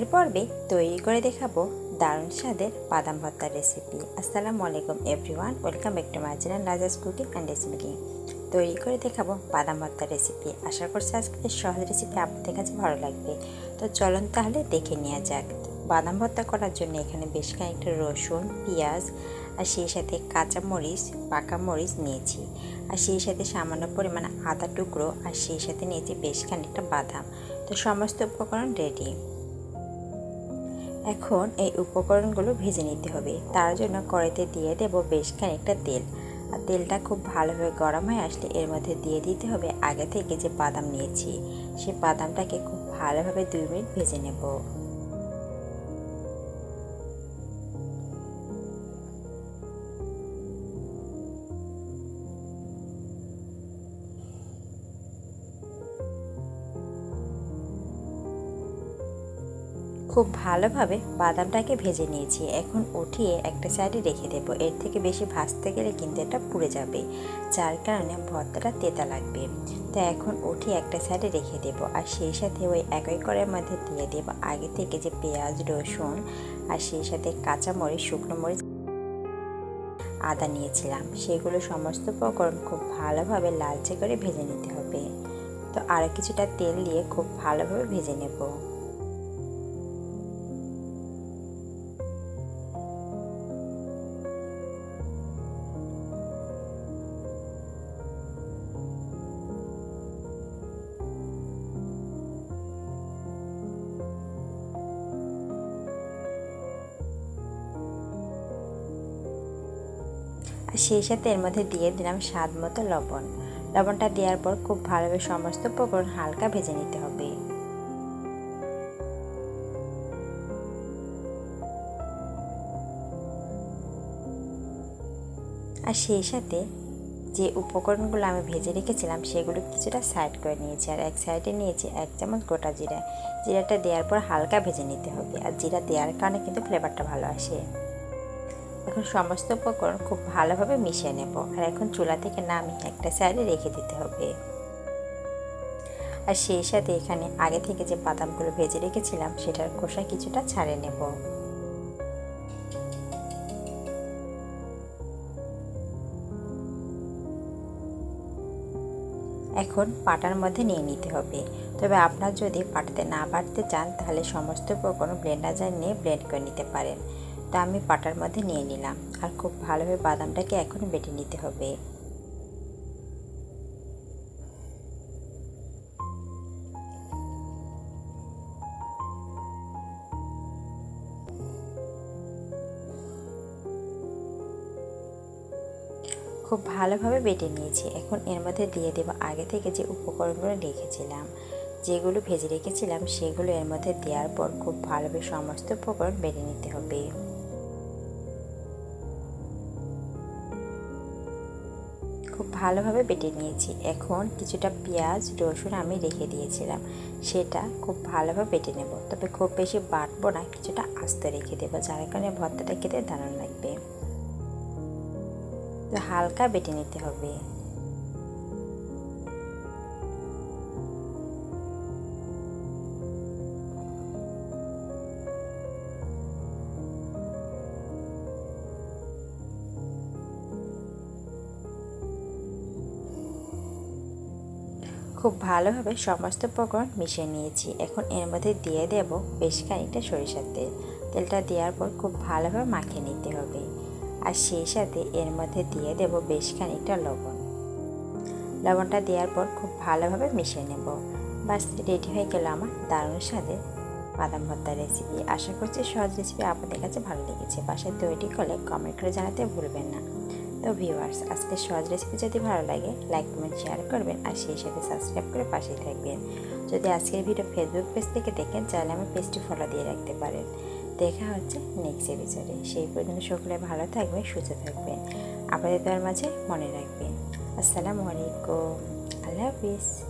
আজকের পর্বে তৈরি করে দেখাবো দারুণ স্বাদের বাদাম ভর্তার রেসিপি আসসালামু আলাইকুম everyone welcome back to my channel Raja's cooking and recipe তৈরি করে দেখাবো বাদাম ভর্তার রেসিপি আশা করছি আজকের সহজ রেসিপি আপনাদের কাছে ভালো লাগবে। তো চলুন তাহলে দেখে নেওয়া যাক। বাদাম ভর্তা করার জন্য এখানে বেশ খানিকটা রসুন, পেঁয়াজ, আর সেই সাথে কাঁচা মরিচ, পাকা মরিচ নিয়েছি। আর সেই সাথে সামান্য পরিমাণে আদা টুকরো, আর সেই সাথে নিয়েছি বেশ খানিকটা বাদাম। তো সমস্ত উপকরণ রেডি এখন এই উপকরণগুলো ভেজে নিতে হবে। তার জন্য কড়াইতে দিয়ে দেব বেশ খানিকটা তেল। আর তেলটা খুব ভালোভাবে গরম হয়ে আসলে এর মধ্যে দিয়ে দিতে হবে আগে থেকে যে বাদাম নিয়েছি। সেই বাদামটাকে খুব ভালোভাবে দুই মিনিট ভেজে নেব। খুব ভালোভাবে বাদামটাকে ভেজে নিয়েছি। এখন উঠিয়ে একটা সাইডে রেখে দেব। এর থেকে বেশি ভাজতে গেলে কিন্তু এটা পুড়ে যাবে, যার কারণে ভর্তাটা তেতা লাগবে। তো এখন উঠিয়ে একটা সাইডে রেখে দেব। আর সেই সাথে ওই একই করের মধ্যে দিয়ে দেব আগে থেকে যে পেঁয়াজ, রসুন আর সেই সাথে কাঁচা মরিচ শুকনো মরিচ আদা নিয়েছিলাম। সেগুলো সমস্ত উপকরণ খুব ভালোভাবে লালচে করে ভেজে নিতে হবে। তো আরও কিছুটা তেল দিয়ে খুব ভালোভাবে ভেজে নেব। সেই সাথে এর মধ্যে দিয়ে দিলাম স্বাদ মতো লবণ। লবণটা দেওয়ার পর খুব ভালোভাবে সমস্ত উপকরণ হালকা ভেজে নিতে হবে। আর সেই সাথে যে উপকরণগুলো আমি ভেজে রেখেছিলাম, সেগুলো কিছুটা সাইড করে নিয়েছি। আর এক সাইডে নিয়েছি এক চামচ গোটা জিরা। জিরাটা দেওয়ার পর হালকা ভেজে নিতে হবে। আর জিরা দেওয়ার কারণে কিন্তু ফ্লেভারটা ভালো আসে। এখন সমস্ত উপকরণ খুব ভালোভাবে মিশিয়ে নেব। আর এখন চুলা থেকে নামিয়ে একটা সাইডে রেখে দিতে হবে। আর সেই সাথে এখানে আগে থেকে যে বাদামগুলো ভেজে রেখেছিলাম, সেটার খোসা কিছুটা ছাড়ে নেব। এখন পাটার মধ্যে নিয়ে নিতে হবে। তবে আপনার যদি পাটাতে না বাটতে চান, তাহলে সমস্ত উপকরণ ব্লেন্ডার নিয়ে ব্লেন্ড করে নিতে পারেন। তা আমি পাটার মধ্যে নিয়ে নিলাম। আর খুব ভালোভাবে বাদামটাকে এখন বেটে নিতে হবে। খুব ভালোভাবে বেটে নিয়েছি। এখন এর মধ্যে দিয়ে দেবো আগে থেকে যে উপকরণগুলো রেখেছিলাম। যেগুলো ভেজে রেখেছিলাম, সেগুলো এর মধ্যে দেওয়ার পর খুব ভালোভাবে সমস্ত উপকরণ বেটে নিতে হবে। খুব ভালোভাবে বেটে নিয়েছি। এখন কিছুটা পেঁয়াজ, রসুন আমি রেখে দিয়েছিলাম। সেটা খুব ভালোভাবে বেটে নেব। তবে খুব বেশি বাটবো না, কিছুটা আস্তে রেখে দেবো, যার কারণে ভর্তাটা খেতে দারুণ লাগবে। হালকা বেটে নিতে হবে। খুব ভালোভাবে সমস্ত উপকরণ মিশিয়ে নিয়েছি। এখন এর মধ্যে দিয়ে দেব বেশ খানিকটা সরিষার তেল। তেলটা দেওয়ার পর খুব ভালোভাবে মাখিয়ে নিতে হবে। আর সেই সাথে এর মধ্যে দিয়ে দেব বেশ খানিকটা লবণ। লবণটা দেওয়ার পর খুব ভালোভাবে মিশিয়ে নেব। বাস, রেডি হয়ে গেল আমার দারুণ স্বাদে বাদাম ভর্তার রেসিপি আশা করছি সহজ রেসিপি আপনাদের কাছে ভালো লেগেছে। বাসায় তৈরি করলে কমেন্ট করে জানাতে ভুলবেন না। তো ভিউয়ার্স আজকে সহজ রেসিপি যদি ভালো লাগে লাইক কমেন্ট শেয়ার করবেন আর সেই সাথে সাবস্ক্রাইব করে পাশেই থাকবেন। যদি আজকের ভিডিও ফেসবুক পেজ থেকে দেখেন, তাহলে আমার পেজটি ফলো দিয়ে রাখতে পারেন। দেখা হচ্ছে নেক্সট এপিসোডে সেই পর্যন্ত সকলে ভালো থাকবেন, সুস্থ থাকবেন। আপনাদের তার মাঝে মনে রাখবেন। আসসালামু আলাইকুম। আল্লাহ হাফিজ।